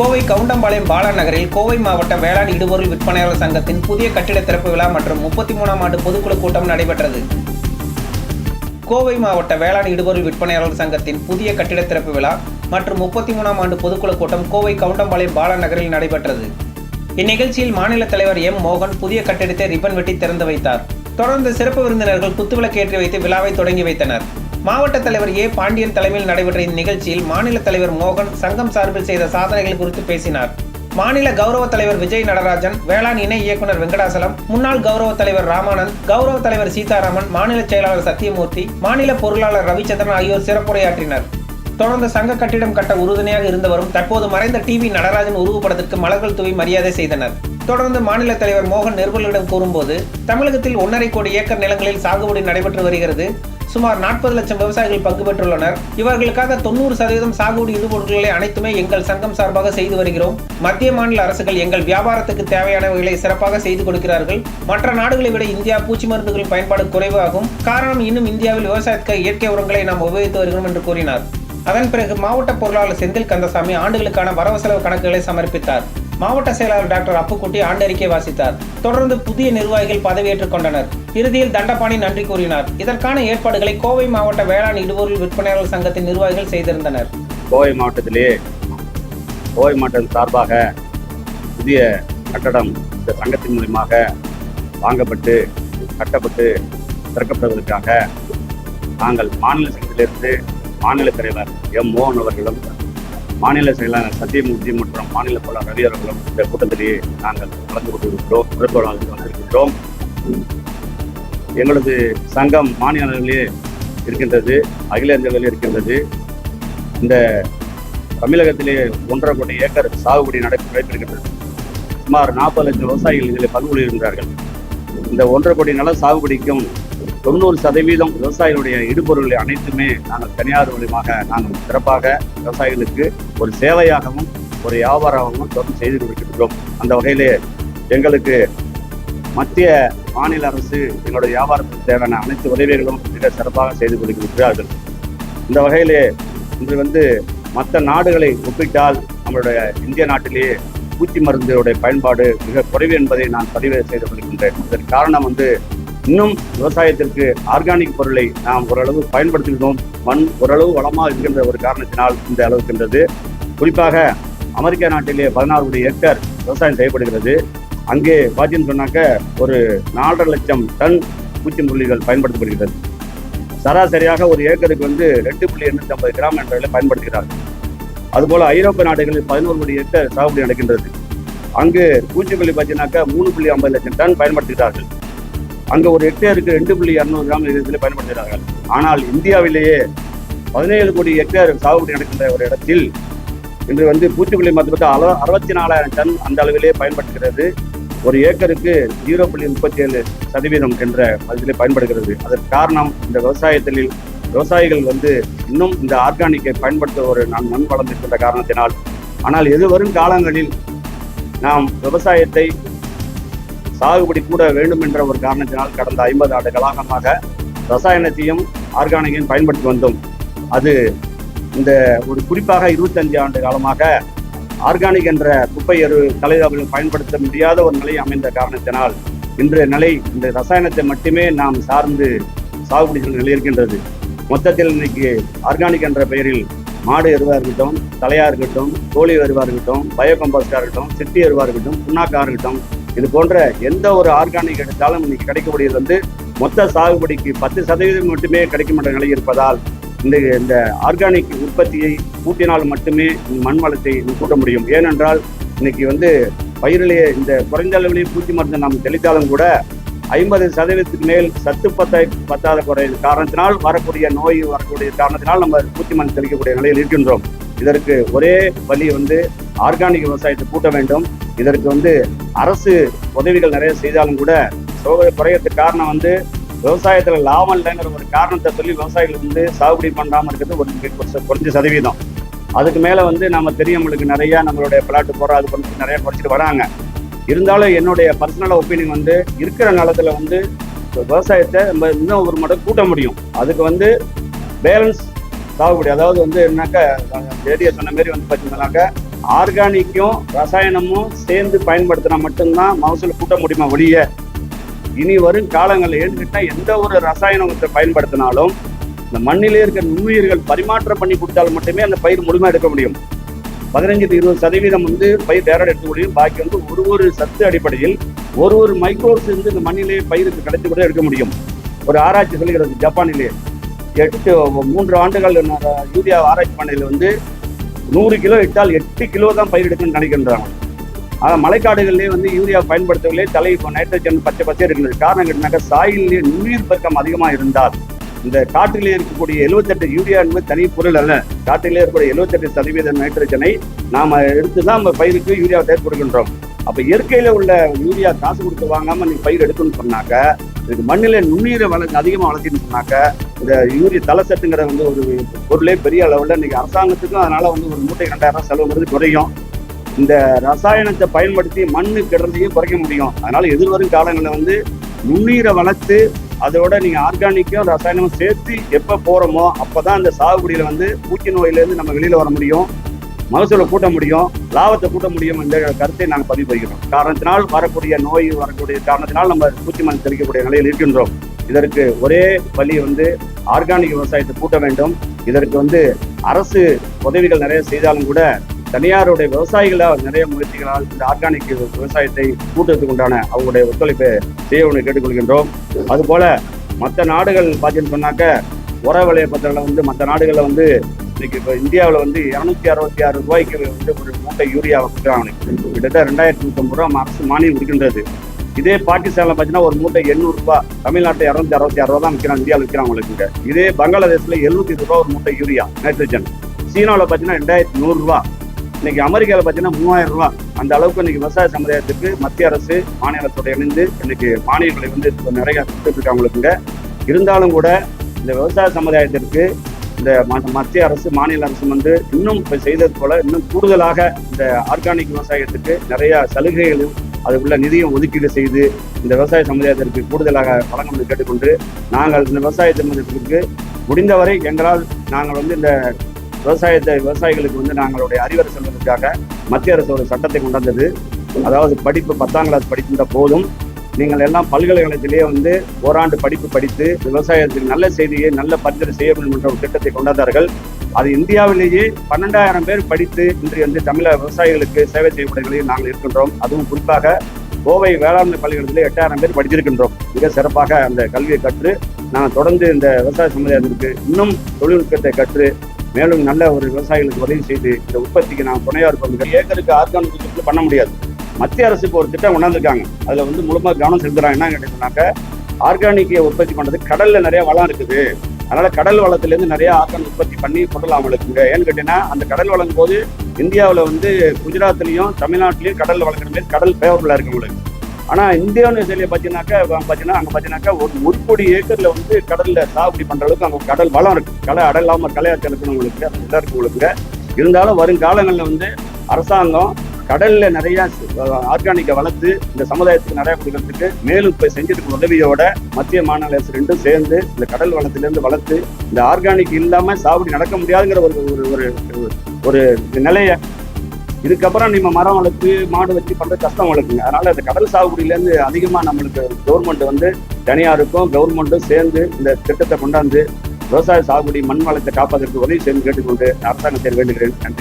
கோவை கவுண்டம்பாளையம் பாலா நகரில் கோவை மாவட்ட வேளாண் இடுபொருள் விற்பனையாளர் சங்கத்தின் புதிய கட்டிட திறப்பு விழா மற்றும் முப்பத்தி மூணாம் ஆண்டு பொதுக்குழு கூட்டம் நடைபெற்றது. கோவை மாவட்ட வேளாண் இடுபொருள் விற்பனையாளர் சங்கத்தின் புதிய கட்டிட திறப்பு விழா மற்றும் முப்பத்தி மூணாம் ஆண்டு பொதுக்குழு கூட்டம் கோவை கவுண்டம்பாளையம் பாலா நகரில் நடைபெற்றது. இந்நிகழ்ச்சியில் மாநில தலைவர் எம் மோகன் புதிய கட்டிடத்தை ரிப்பன் வெட்டி திறந்து வைத்தார். தொடர்ந்து சிறப்பு விருந்தினர்கள் குத்துவிளக்கு ஏற்றி வைத்து விழாவை தொடங்கி வைத்தனர். மாவட்ட தலைவர் ஏ பாண்டியன் தலைமையில் நடைபெற்ற இந்நிகழ்ச்சியில் மாநில தலைவர் மோகன் சங்கம் சார்பில் செய்த சாதனைகள் குறித்து பேசினார். மாநில கௌரவ தலைவர் விஜய் நடராஜன் வேளாண் இணை இயக்குனர் வெங்கடாசலம் முன்னாள் கௌரவ தலைவர் ராமானந்த் கௌரவ தலைவர் சீதாராமன் மாநில செயலாளர் சத்தியமூர்த்தி மாநில பொருளாளர் ரவிச்சந்திரன் ஆகியோர் சிறப்புரையாற்றினர். தொடர்ந்து சங்க கட்டிடம் கட்ட உறுதுணையாக இருந்தவரும் தற்போது மறைந்த டிவி நடராஜன் உருவப்படத்திற்கு மலர்கள் தூவி மரியாதை செய்தனர். தொடர்ந்து மாநில தலைவர் மோகன் நிருபர்களிடம் கூறும்போது தமிழகத்தில் ஒன்றரை கோடி ஏக்கர் நிலங்களில் சாகுபடி நடைபெற்று வருகிறது. சுமார் நாற்பது லட்சம் விவசாயிகள் பங்கு பெற்றுள்ளனர். இவர்களுக்காக தொண்ணூறு சதவீதம் சாகுபடி இடுபொருட்களை அனைத்துமே எங்கள் சங்கம் சார்பாக செய்து வருகிறோம். மத்திய மாநில அரசுகள் எங்கள் வியாபாரத்துக்கு தேவையானவைகளை சிறப்பாக செய்து கொடுக்கிறார்கள். மற்ற நாடுகளை விட இந்தியா பூச்சி மருந்துகளின் பயன்பாடு குறைவாகும். காரணம் இன்னும் இந்தியாவில் விவசாயத்துக்கு இயற்கை உரங்களை நாம் உபயோகித்து வருகிறோம் என்று கூறினார். அதன் பிறகு மாவட்ட பொருளாளர் செந்தில் கந்தசாமி ஆண்டுகளுக்கான வரவு செலவு கணக்குகளை சமர்ப்பித்தார். மாவட்ட செயலாளர் டாக்டர் அப்புக்குட்டி ஆண்டறிக்கை வாசித்தார். தொடர்ந்து புதிய நிர்வாகிகள் பதவியேற்றுக் கொண்டனர். இறுதியில் தண்டபாணி நன்றி கூறினார். இதற்கான ஏற்பாடுகளை கோவை மாவட்ட வேளாண் இடுபொருள் விற்பனையாளர் சங்கத்தின் நிர்வாகிகள் செய்திருந்தனர். கோவை மாவட்டத்திலே கோவை மாவட்டம் சார்பாக புதிய கட்டடம் இந்த சங்கத்தின் மூலியமாக வாங்கப்பட்டு கட்டப்பட்டு திறக்கப்படுவதற்காக நாங்கள் மாநில சங்கத்திலிருந்து மாநில தலைவர் எம் மோகன் அவர்களும் மாநில செயலாளர் சத்தியமூர்த்தி மற்றும் மாநில பொருளாளர் ரவி அவர்களும் இந்த கூட்டத்திலேயே நாங்கள் கலந்து கொண்டிருக்கிறோம் சிறப்பாளர்கள் வந்திருக்கின்றோம் எங்களது சங்கம் மாநில அளவிலே இருக்கின்றது அகில இந்திய அளவில் இருக்கின்றது. இந்த தமிழகத்திலே ஒன்றரை கோடி ஏக்கர் சாகுபடி நடை நடைபெறுகின்றது. சுமார் நாற்பது லட்சம் விவசாயிகள் இதில் பங்கு கொள்கின்றார்கள். இந்த ஒன்றரை கோடி நில சாகுபடிக்கும் தொண்ணூறு சதவீதம் விவசாயிகளுடைய இடுபொருள்களை அனைத்துமே நாங்கள் தனியார் மூலியமாக நாங்கள் சிறப்பாக விவசாயிகளுக்கு ஒரு சேவையாகவும் ஒரு வியாபாரமாகவும் தொடர்ந்து செய்து கொண்டிருக்கின்றோம். அந்த வகையிலே எங்களுக்கு மத்திய மாநில அரசு எங்களுடைய வியாபாரத்துக்கு தேவையான அனைத்து உதவிகளும் மிக சிறப்பாக செய்து கொண்டிருக்கிறார்கள். இந்த வகையிலே இன்று வந்து மற்ற நாடுகளை ஒப்பிட்டால் நம்மளுடைய இந்திய நாட்டிலேயே பூச்சி மருந்துடைய பயன்பாடு மிக குறைவு என்பதை நான் பதிவு செய்து கொள்கின்றேன் இதற்கு காரணம் வந்து இன்னும் விவசாயத்திற்கு ஆர்கானிக் பொருளை நாம் ஓரளவு பயன்படுத்துகிறோம் மண் ஓரளவு வளமாக இருக்கின்ற ஒரு காரணத்தினால் இந்த அளவுக்கின்றது குறிப்பாக அமெரிக்க நாட்டிலே பதினாறு கோடி ஏக்கர் விவசாயம் செய்யப்படுகிறது. அங்கே பார்த்தீங்கன்னு சொன்னாக்க ஒரு நாலரை லட்சம் டன் பூச்சி முள்ளிகள் பயன்படுத்தப்படுகிறது. சராசரியாக ஒரு ஏக்கருக்கு வந்து ரெண்டு புள்ளி எண்ணூத்தி ஐம்பது கிராம் என்ற அளவில் பயன்படுத்துகிறார்கள். அதுபோல ஐரோப்பிய நாடுகளில் பதினோரு கோடி ஏக்கர் சாகுபடி நடக்கின்றது. அங்கு பூச்சிக்கொல்லி பார்த்தீங்கன்னாக்கா மூணு புள்ளி ஐம்பது லட்சம் டன் பயன்படுத்துகிறார்கள். அங்க ஒரு ஹெக்டேருக்கு ரெண்டு புள்ளி இரநூறு கிராம் விகிதத்தில் பயன்படுத்துகிறார்கள். ஆனால் இந்தியாவிலேயே பதினேழு கோடி ஹெக்டேர் சாகுபடி நடக்கின்ற ஒரு இடத்தில் இன்று வந்து பூச்சிக்கொல்லி மருந்து அள அறுபத்தி நாலாயிரம் டன் அந்த அளவிலே பயன்படுத்துகிறது ஒரு ஏக்கருக்கு ஜீரோ புள்ளி முப்பத்தி ஏழு சதவீதம் என்ற மதிப்பிலே பயன்படுகிறது. அதற்கு காரணம் இந்த விவசாயத்தில் விவசாயிகள் வந்து இன்னும் இந்த ஆர்கானிக்கை பயன்படுத்த ஒரு நான் மண் வளர்ந்திருக்கின்ற காரணத்தினால். ஆனால் எது வரும் காலங்களில் நாம் விவசாயத்தை சாகுபடி கூட வேண்டும் என்ற ஒரு காரணத்தினால் கடந்த ஐம்பது ஆண்டு காலமாக ரசாயனத்தையும் ஆர்கானிக்கையும் பயன்படுத்தி வந்தோம். அது இந்த ஒரு குறிப்பாக இருபத்தஞ்சு ஆண்டு காலமாக ஆர்கானிக் என்ற குப்பை எரு தலைவர்கள் பயன்படுத்த முடியாத ஒரு நிலை அமைந்த காரணத்தினால் இன்றைய நிலை இந்த ரசாயனத்தை மட்டுமே நாம் சார்ந்து சாகுபடி செய்யும் நிலை இருக்கின்றது மொத்தத்தில் இன்னைக்கு ஆர்கானிக் என்ற பெயரில் மாடு எருவாக இருக்கட்டும் தலையாக இருக்கட்டும் கோழி எருவாக இருக்கட்டும் பயோ கம்பாஸ்டாக இருக்கட்டும் சிட்டி எருவாக இருக்கட்டும் புண்ணாக்காக இருக்கட்டும் இது போன்ற எந்த ஒரு ஆர்கானிக் எடுத்தாலும் இன்னைக்கு கிடைக்கக்கூடியது வந்து மொத்த சாகுபடிக்கு பத்து சதவீதம் மட்டுமே கிடைக்கும் நிலை இருப்பதால் இந்த இந்த ஆர்கானிக் உற்பத்தியை கூட்டினால் மட்டுமே மண் வளத்தை கூட்ட முடியும். ஏனென்றால் இன்னைக்கு வந்து பயிரிலேயே இந்த குறைந்த அளவிலேயே பூச்சி மருந்து நாம் தெளித்தாலும் கூட ஐம்பது சதவீதத்துக்கு மேல் சத்து பத்தாய் பத்தாத குறை காரணத்தினால் வரக்கூடிய நோய் வரக்கூடிய காரணத்தினால் நம்ம பூச்சி மருந்து தெளிக்கக்கூடிய நிலையில் இருக்கின்றோம். இதற்கு ஒரே வழி வந்து ஆர்கானிக் விவசாயத்தை கூட்ட வேண்டும். இதற்கு வந்து அரசு உதவிகள் நிறைய செய்தாலும் கூட சோதனை குறையறதுக்கு காரணம் வந்து விவசாயத்துல லாபம் இல்லைங்கிற ஒரு காரணத்தை சொல்லி விவசாயிகள் வந்து சாகுபடி பண்ணாம இருக்கிறது ஒரு குறைஞ்ச சதவீதம். அதுக்கு மேல வந்து நம்ம தெரியவங்களுக்கு நிறைய நம்மளுடைய பிளாட்டு போடுற அது பண்ணி நிறைய குறைச்சிட்டு வராங்க. இருந்தாலும் என்னுடைய பர்சனல் ஒப்பீனியன் வந்து இருக்கிற நிலத்துல வந்து விவசாயத்தை நம்ம இன்னும் ஒரு மடம் கூட்ட முடியும். அதுக்கு வந்து பேலன்ஸ் சாகுபடி அதாவது வந்து என்னக்கா ஏரியா சொன்ன மாதிரி வந்து பார்த்தீங்கன்னாக்கா ஆர்கானிக்கும் ரசாயனமும் சேர்ந்து பயன்படுத்தினா மட்டும்தான் மகசூல் கூட்ட முடியுமா ஒழிய? இனி வரும் காலங்களில் ஏன்னு எந்த ஒரு ரசாயனத்தை பயன்படுத்தினாலும் இந்த மண்ணிலே இருக்கிற நுண்ணுயிர்கள் பரிமாற்றம் பண்ணி கொடுத்தால் மட்டுமே அந்த பயிர் முழுமையாக எடுக்க முடியும். பதினஞ்சு இருபது சதவீதம் வந்து பயிர் டேரக்ட் எடுக்க முடியும். பாக்கி வந்து ஒரு ஒரு சத்து அடிப்படையில் ஒரு ஒரு மைக்ரோஸ் வந்து இந்த மண்ணிலே பயிருக்கு கிடைத்து கூட எடுக்க முடியும். ஒரு ஆராய்ச்சி சொல்லுகிறது ஜப்பானிலே. எட்டு மூன்று ஆண்டுகள் யூரியா ஆராய்ச்சி பண்ணையில் வந்து நூறு கிலோ இட்டால் எட்டு கிலோ தான் பயிர் எடுக்கணும்னு நினைக்கின்றாங்க. ஆனால் மலைக்காடுகளிலே வந்து யூரியா பயன்படுத்தவில்லை தலை இப்போ நைட்ரஜன் பச்சை பச்சை இருக்கிறது. காரணம் கேட்டாக்க சாயிலே நுண்ணுயிர் பெருக்கம் அதிகமாக இருந்தால் இந்த காற்றிலே இருக்கக்கூடிய எழுபத்தெட்டு யூரியா என்பது தனி பொருள் அல்ல. காற்றிலே இருக்கக்கூடிய எழுபத்தெட்டு சதவீத நைட்ரஜனை நாம் எடுத்து தான் நம்ம பயிருக்கு யூரியா தேர் கொடுக்கின்றோம். அப்போ இயற்கையில் உள்ள யூரியா காசு கொடுத்து வாங்காமல் நீ பயிர் எடுக்கணும்னு சொன்னாக்க இதுக்கு மண்ணில நுண்ணுயிரை வளர்ந்து அதிகமாக வளர்த்தின்னு சொன்னாக்க இந்த யூரியா தலசத்துங்கிற வந்து ஒரு பொருளே பெரிய அளவில் இன்னைக்கு அரசாங்கத்துக்கும் அதனால வந்து ஒரு மூட்டை ரெண்டாயிரம் ரூபாய் செலவுங்கிறது குறையும். இந்த ரசாயனத்தை பயன்படுத்தி மண்ணு கிடந்தையும் குறைக்க முடியும். அதனால எதிர்வரும் காலங்களில் வந்து நுண்ணுயிரை வளர்த்து அதோட நீங்கள் ஆர்கானிக்கும் ரசாயனமும் சேர்த்து எப்போ போகிறோமோ அப்போ தான் அந்த சாகுபடியில் வந்து பூச்சி நோயிலேருந்து நம்ம வெளியில் வர முடியும். மகசூலை கூட்ட முடியும் லாபத்தை கூட்ட முடியும் என்ற கருத்தை நாங்கள் பதிவு செய்கிறோம் காரணத்தினால் வரக்கூடிய நோய் வரக்கூடிய காரணத்தினால் நம்ம பூச்சி மருந்து தெளிக்கக்கூடிய நிலையில் இருக்கின்றோம். இதற்கு ஒரே வழி வந்து ஆர்கானிக் விவசாயத்தை கூட்ட வேண்டும். இதற்கு வந்து அரசு உதவிகள் நிறைய செய்தாலும் கூட தனியாருடைய விவசாயிகளால் நிறைய முயற்சிகளால் இந்த ஆர்கானிக் விவசாயத்தை கூட்டுறதுக்கு உண்டான அவங்களுடைய ஒத்துழைப்பை செய்ய கேட்டுக்கொள்கின்றோம். அதுபோல மற்ற நாடுகள் பார்த்தீங்கன்னு சொன்னாக்க உர விலைய பத்திரில் வந்து மற்ற நாடுகளில் வந்து இன்னைக்கு இப்போ இந்தியாவில் வந்து இரநூத்தி அறுபத்தி ஆறு ரூபாய்க்கு வந்து ஒரு மூட்டை யூரியா கொடுக்குறாங்க கிட்டத்தட்ட ரெண்டாயிரத்தி நூற்றம்பது ரூபா அரசு மானியம் கொடுக்கின்றது இதே பாகிஸ்தானில் பார்த்தீங்கன்னா ஒரு மூட்டை எண்ணூறுரூபா தமிழ்நாட்டில் இரநூத்தி அறுபத்தி ஆறு ரூபா தான் விற்கிறாங்க இந்தியாவில் விற்கிறாங்க உங்களுக்கு இதே பங்களாதேஷில் எழுநூத்தி ரூபா ஒரு மூட்டை யூரியா நைட்ரஜன் சீனாவில் பார்த்தீங்கன்னா ரெண்டாயிரத்தி நூறுரூவா இன்னைக்கு அமெரிக்காவில் பார்த்தீங்கன்னா மூவாயிரம் ரூபா. அந்த அளவுக்கு இன்னைக்கு விவசாய சமுதாயத்துக்கு மத்திய அரசு மாநில அரசோட இணைந்து இன்னைக்கு மானியங்களை வந்து நிறைய கொடுத்துட்டு இருந்தாலும் கூட இந்த விவசாய சமுதாயத்திற்கு இந்த ம- மத்திய அரசு மாநில அரசு வந்து இன்னும் இப்ப செய்தது போல இன்னும் கூடுதலாக இந்த ஆர்கானிக் விவசாயத்துக்கு நிறைய சலுகைகளும் அதுக்குள்ள நிதியும் ஒதுக்கீடு செய்து இந்த விவசாய சமுதாயத்திற்கு கூடுதலாக வழங்கணும்னு கேட்டுக்கொண்டு நாங்கள் இந்த விவசாய சமுதாயத்திற்கு முடிந்தவரை எங்களால் நாங்கள் வந்து இந்த விவசாயத்தை விவசாயிகளுக்கு வந்து நாங்களுடைய அறிவரை செல்வதற்காக மத்திய அரசு ஒரு சட்டத்தை கொண்டு வந்தது. அதாவது படிப்பு பத்தாம் கிளாஸ் படிக்கின்ற போதும் நீங்கள் எல்லாம் பல்கலைக்கழகத்திலேயே வந்து ஓராண்டு படிப்பு படித்து விவசாயத்தில் நல்ல செய்தியை நல்ல பரிந்துரை செய்ய வேண்டும் என்ற ஒரு திட்டத்தை கொண்டாந்தார்கள் அது இந்தியாவிலேயே பன்னெண்டாயிரம் பேர் படித்து இன்று வந்து தமிழக விவசாயிகளுக்கு சேவை செய்யக்கூடிய நிலையில் நாங்கள் இருக்கின்றோம். அதுவும் குறிப்பாக கோவை வேளாண்மை பள்ளிகளிலே எட்டாயிரம் பேர் படித்திருக்கின்றோம். மிக சிறப்பாக அந்த கல்வியை கற்று நான் தொடர்ந்து இந்த விவசாய சமுதாயத்திற்கு இன்னும் தொழில்நுட்பத்தை கற்று மேலும் நல்ல ஒரு விவசாயிகளுக்கு உதவி செய்து இந்த உற்பத்திக்கு நான் துணையா இருப்போம் ஏக்கருக்கு ஆர்கானிக் பண்ண முடியாது. மத்திய அரசுக்கு ஒரு திட்டம் கொண்டாந்துருக்காங்க. அதுல வந்து முழுமையாக கவனம் செலுத்துறாங்க. என்ன கேட்டீங்கன்னாக்க ஆர்கானிக்கை உற்பத்தி பண்றது கடல்ல நிறைய வளம் இருக்குது. அதனால கடல் வளத்துல இருந்து நிறைய ஆர்கானிக் உற்பத்தி பண்ணி கொள்ளலாம் இருக்குங்க ஏன்னு கேட்டீங்கன்னா அந்த கடல் வளங்கும் போது இந்தியாவில் வந்து குஜராத்லயும் தமிழ்நாட்டிலையும் கடல் வளர்க்குற மாதிரி கடல் ஃபேவரபுளா இருக்கு உங்களுக்கு. ஆனா இதில் பார்த்தீங்கன்னாக்கா பார்த்தீங்கன்னா அங்க பார்த்தீங்கன்னாக்கா ஒரு ஒரு கோடி ஏக்கர்ல வந்து கடல்ல சாகுபடி பண்ற அளவுக்கு அங்க கடல் வளம் இருக்கு. கலை அடலாம கலையாச்சல் இருக்கணும் உங்களுக்கு அது இருக்கு உங்களுக்கு. இருந்தாலும் வருங்காலங்களில் வந்து அரசாங்கம் கடல்ல நிறைய ஆர்கானிக்கை வளர்த்து இந்த சமுதாயத்துக்கு நிறைய கொடுக்கறதுக்கு மேலும் இப்ப செஞ்சிருக்க உதவியோட மத்திய மாநில அரசு ரெண்டும் சேர்ந்து இந்த கடல் வளத்திலிருந்து வளர்த்து இந்த ஆர்கானிக் இல்லாம சாகுபடி நடக்க முடியாதுங்கிற ஒரு ஒரு ஒரு ஒரு நிலைய இதுக்கப்புறம் நம்ம மரம் வளர்த்து மாடு வச்சு பண்றது கஷ்டம் வளர்க்குங்க அதனால இந்த கடல் சாகுபடியிலேருந்து அதிகமாக நம்மளுக்கு கவர்மெண்ட் வந்து தனியாருக்கும் கவர்மெண்ட்டும் சேர்ந்து இந்த திட்டத்தை கொண்டாந்து விவசாய சாகுபடி மண் வளத்தை காப்பதற்கு உதவி செய்து கேட்டுக்கொண்டு அரசாங்கத்தை வேண்டுகிறேன். நன்றி.